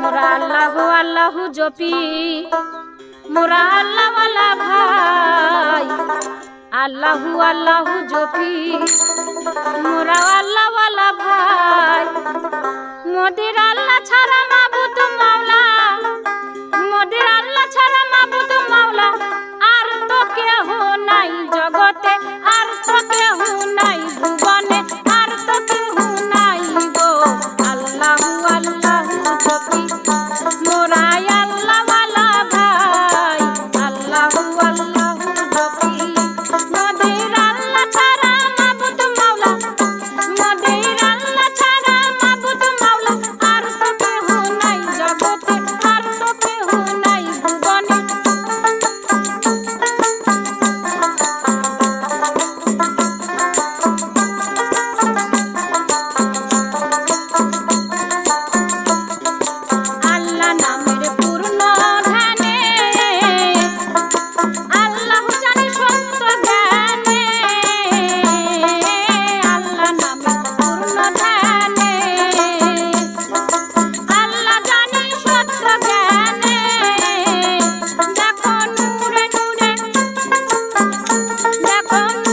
মোরা আল্লাহ আল্লাহ জপি। মোরা আল্লাহ আল্লাহ ভাই, আল্লাহু আল্লাহ জপি। মোরা আল্লাহ আল্লাহ ভাই, মোদের আল্লাহ Thank you. I'm